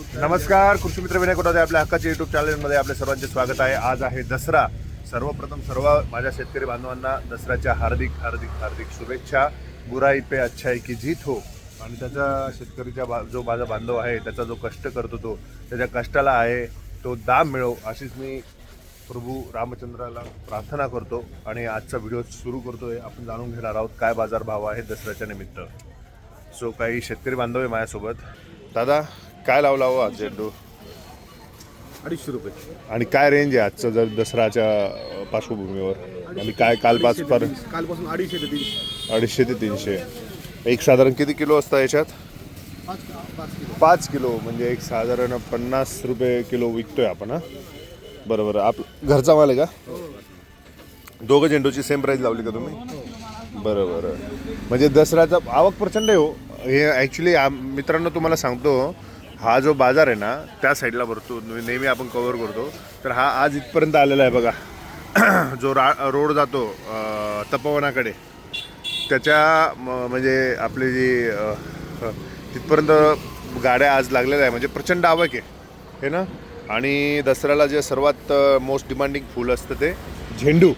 नमस्कार कृषी मित्र विनय कोटाचे आपल्या हक्काच्या युट्यूब चॅनलमध्ये आपल्या सर्वांचे स्वागत आहे. आज आहे दसरा. सर्वप्रथम सर्व माझ्या शेतकरी बांधवांना दसऱ्याच्या हार्दिक हार्दिक हार्दिक शुभेच्छा. बुराई पे अच्छाई की जीत हो. आणि त्याचा शेतकरीचा बा जो माझा बांधव आहे त्याचा जो कष्ट करतो तो त्याच्या कष्टाला आहे तो दाम मिळो अशीच मी प्रभू रामचंद्राला प्रार्थना करतो. आणि आजचा व्हिडिओ सुरू करतोय. आपण जाणून घेणार आहोत काय बाजारभाव आहे दसऱ्याच्या निमित्त. सो काही शेतकरी बांधव आहे माझ्यासोबत. दादा काय लावला हो आज झेंडू? अडीचशे रुपये. आणि काय रेंज आहे आजचं जर दसऱ्याच्या अ, पार्श्वभूमीवर? आणि काय कालपास पर कालपासून अडीचशे ते तीनशे. अडीचशे ते तीनशे. एक साधारण किती किलो असतं याच्यात? पाच पाच किलो. पाच किलो म्हणजे एक साधारण पन्नास रुपये किलो विकतोय आपण हा? बरोबर. आप घरचा माल आहे का? दोघं झेंडूची सेम प्राईस लावली का तुम्ही? बरं बरं म्हणजे दसऱ्याचा आवक प्रचंड आहे हो. हे ॲक्च्युली मित्रांनो तुम्हाला सांगतो हा जो बाजार आहे ना त्या साईडला भरतो. नेहमी आपण कवर करतो. तर हा आज इथपर्यंत आलेला आहे बघा. जो रा रोड जातो तपोवनाकडे त्याच्या म्हणजे आपली जी तिथपर्यंत गाड्या आज लागलेल्या आहे म्हणजे प्रचंड आवक आहे. हे ना? आणि दसऱ्याला जे सर्वात मोस्ट डिमांडिंग फूल असतं ते झेंडू.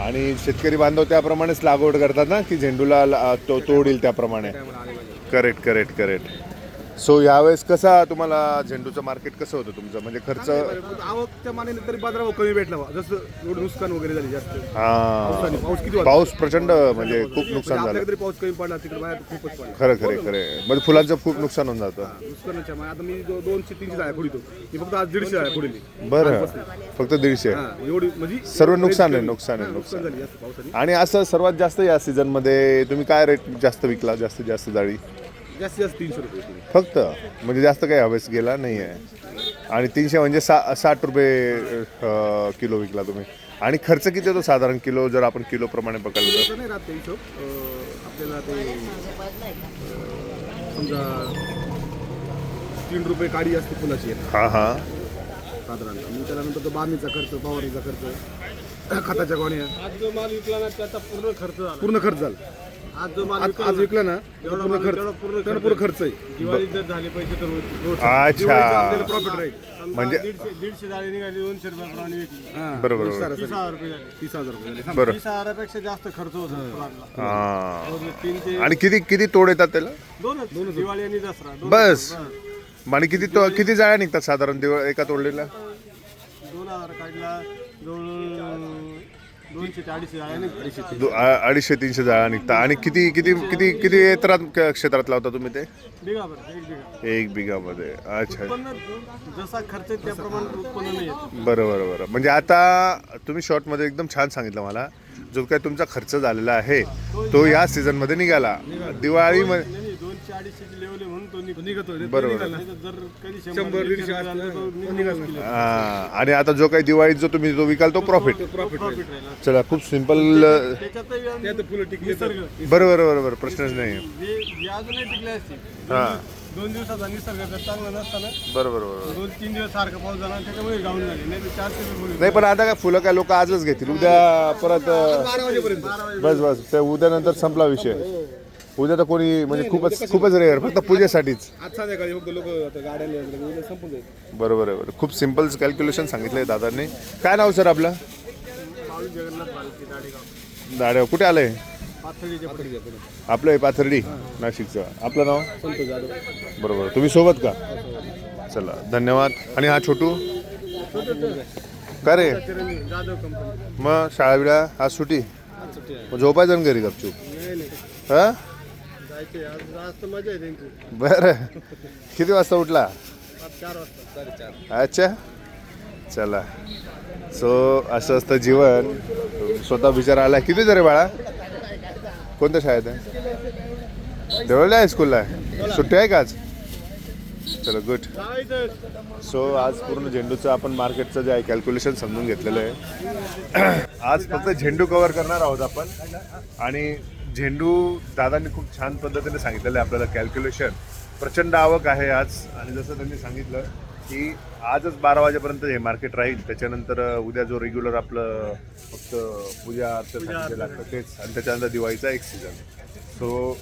आणि शेतकरी बांधव त्याप्रमाणेच लागवड करतात ना की झेंडूला तो तोड येईल त्याप्रमाणे. करेक्ट करेक्ट करेक्ट सो यावेळेस कसा तुम्हाला झेंडूचं मार्केट कसं होतं तुमचं? म्हणजे खर्च आवकच्या मानाने तरी बाजारावर कमी भेटला बा. जसं एवढं नुकसान वगैरे झाली जास्त. हा. पाऊस किती वाजता? पाऊस प्रचंड म्हणजे खूप नुकसान झालं. आपल्याकडे तरी पाऊस कमी पडला तिकडे बाहेर खूपच पडला. खरं खरं खरं. म्हणजे फुलांचं खूप नुकसान होऊन जातं. नुकसानाच्या आता मी दोनशे तीनशे जाळ्या फोडितो मी फक्त आज दीडशे जाळ्या फोडली बरं. फक्त दीडशे. हा एवढी म्हणजे सर्व नुकसान आहे नुकसान आहे नुकसान नुकसान झाली जास्त पावसाने. आणि असं सर्वात जास्त या सीझनमध्ये तुम्ही काय रेट जास्त विकला जास्तीत जास्त जाळी? जास्तीत जास्त तीनशे रुपये होती. फक्त? म्हणजे जास्त काही हवेस गेला नाही आहे आणि तीनशे म्हणजे सा साठ रुपये अं, किलो विकला तुम्ही. आणि खर्च किती होतो साधारण किलो? जर आपण किलो प्रमाणे पकडलं तर तसं नाही राहत ते हिशोब अं, आपल्याला ते अं, समजा तीन रुपये काडी असते फुलाची. हां हां. साधारणतः. मग त्यानंतर तो बांधणीचा खर्च फवारणीचा खर्च खताच्या गोण्या. आज जो माल विकला ना त्याचा पूर्ण खर्च झाला. पूर्ण खर्च झाला. आज जो माल आज विकला आज विकला ना एवढा पूर्ण माल खर्च तेवढा पूर्ण खर्च आहे. दिवाळी जर झाले पैसे तर रोज- रोज. अच्छा. प्रॉफिट राहील. समजा म्हणजे- दीडशे दीडशे जाळी निघाली दोनशे विकली. हा, बरोबर, तीस हजार तीस. हजार रुपये झाले. तीस हजार रुपये झाले. बरं. तीस हजारापेक्षा जास्त खर्च होतो फुलांना. हां. रोज तीन ते आणि किती किती तोड येतात त्याला? दोनच. दिवाळी आणि दसरा. दोन बस. आणि किती तो किती जाळ्या निघतात साधारण दिवस एका तोडलेल्या दोन हजार काढला जवळ दोनशे ते अडीचशे जाळ्या निघतात. दो- आ- अडीचशे तीनशे जाळ्या निघतात आणि किती किती किती किती एकरात क- क्षेत्रात लावता तुम्ही ते? एक बिघा एक बिघामध्ये अच्छा. उत्पन्न जसा खर्च आहे त्याप्रमाणे उत्पन्न नाही येत. बरं बरं बरं. म्हणजे आता तुम्ही शॉर्टमध्ये एकदम छान सांगितलं मला. जो काही तुमचा खर्च झालेला आहे तो या सीझनमध्ये निघाला. दिवाळीमध्ये नाही, नाही, म्हणून तो. बरोबर. जर कधी शंभर, दीडशे तर तो. हा, आणि आता जो काही दिवाळीत जो तुम्ही जो विकाल तो प्रॉफिट प्रॉफिट प्रॉफिट राहिला. चला खूप सिंपल त्याच्यातही आणि त्यात फुलं टिकली निसर्ग. बरं बरं बरं बरं प्रश्नच नाही. जे टिकले हा. दोन दिवसाचा निसर्ग जर चांगला नसताना. बरं बरं बरं दोन तीन दिवस सारखा पाऊस झाला आणि त्याच्यामुळे गाऊन झाले. नाही तर चारशे रुपये बोलले. नाही पण आता काय फुलं काय लोक आजच घेतील. उद्या परत बारा वाजेपर्यंत. बस बस. ते उद्या नंतर संपला विषय. उद्या तर कोणी म्हणजे खूपच खूपच रेअर फक्त पूजेसाठीच. आज संध्याकाळी फक्त लोक गाड्याला येतात. उद्या संपून जाईल. बरोबर आहे बरोबर. खूप सिंपल कॅल्क्युलेशन सांगितलंय दादांनी. काय नाव सर आपलं? दाडेगाव कुठे आलंय? आपलं आहे पाथर्डी नाशिकचं. आपलं नाव? संतोष जाधव. बरोबर. तुम्ही सोबत का? चला धन्यवाद. आणि हा छोटू? का रे? मग शाळा बिळा आज सुटी झोपायचं ना घरी गपचूप? हा? बरं. किती वाजता उठला? अच्छा. चला. सो असं असतं जीवन. स्वतः विचार आला किती रे बाळा? कोणत्या शाळेत आहे? देवळल्या आहे स्कूलला आहे. सुट्टी आहे का आज? चलो गुड सो आज पूर्ण झेंडूचं आपण मार्केटचं जे आहे कॅल्क्युलेशन समजून घेतलेलं आहे. आज फक्त झेंडू कव्हर करणार आहोत आपण. आणि झेंडू दादांनी खूप छान पद्धतीने सांगितलेलं आहे आपल्याला कॅल्क्युलेशन प्रचंड आवक आहे आज. आणि जसं त्यांनी सांगितलं की आजच बारा वाजेपर्यंत हे मार्केट राहील. त्याच्यानंतर उद्या जो रेग्युलर आपलं फक्त पूजा अर्थ लागतं तेच. आणि त्याच्यानंतर दिवाळीचा एक सीझन सो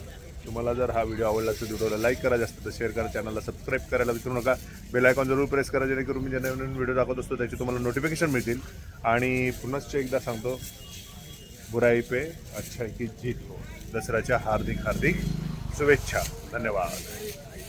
तुम्हाला जर हा व्हिडिओ आवडला असेल व्हिडिओला लाईक करा जास्त तर शेअर करा. चॅनलला सबस्क्राईब करायला विसरू नका. बेल आयकॉन जरूर प्रेस करा जेणेकरून मी ज्या नवीन व्हिडिओ दाखवत असतो त्याची तुम्हाला नोटिफिकेशन मिळतील. आणि पुन्हाच एकदा सांगतो बुराई पे अच्छाई की जीत हो। दसऱ्याच्या हार्दिक हार्दिक शुभेच्छा। धन्यवाद।